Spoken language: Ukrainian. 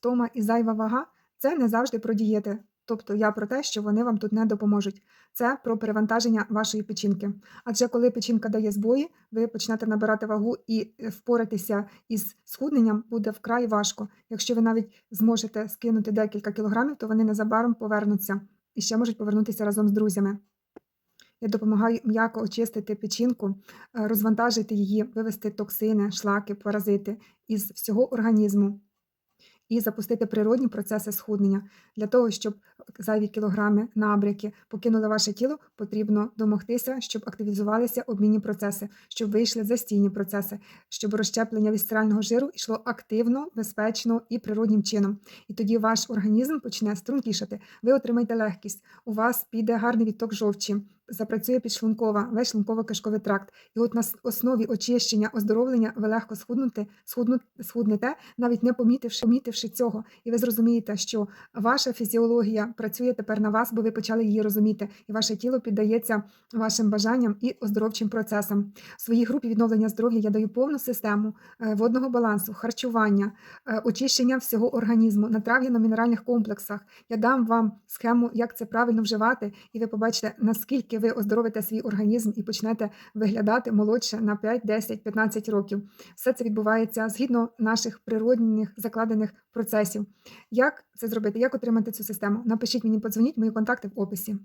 втома і зайва вага це не завжди про дієти. Тобто я про те, що вони вам тут не допоможуть. Це про перевантаження вашої печінки. Адже коли печінка дає збої, ви почнете набирати вагу і е, впоратися із схудненням буде вкрай важко. Якщо ви навіть зможете скинути декілька кілограмів, то вони незабаром повернуться і ще можуть повернутися разом з друзями. Я допомагаю м'яко очистити печінку, е, розвантажити її, вивести токсини, шлаки, паразити із всього організму і запустити природні процеси схуднення. Для того, щоб зайві кілограми, набряки покинули ваше тіло, потрібно домогтися, щоб активізувалися обмінні процеси, щоб вийшли застійні процеси, щоб розщеплення вісцерального жиру йшло активно, безпечно і природнім чином. І тоді ваш організм почне стрункішати. Ви отримаєте легкість, у вас піде гарний відток жовчі. Запрацює підшлункова, весь шлунково-кишковий тракт. І от на основі очищення, оздоровлення ви легко схудну, схуднете, навіть не помітивши, помітивши цього. І ви зрозумієте, що ваша фізіологія працює тепер на вас, бо ви почали її розуміти, і ваше тіло піддається вашим бажанням і оздоровчим процесам. В своїй групі відновлення здоров'я я даю повну систему е, водного балансу, харчування, е, очищення всього організму, на мінеральних комплексах. Я дам вам схему, як це правильно вживати, і ви побачите, наскільки ви оздоровите свій організм і почнете виглядати молодше на 5, 10, 15 років. Все це відбувається згідно наших природних закладених процесів. Як це зробити? Як отримати цю систему? Напишіть мені, подзвоніть, мої контакти в описі.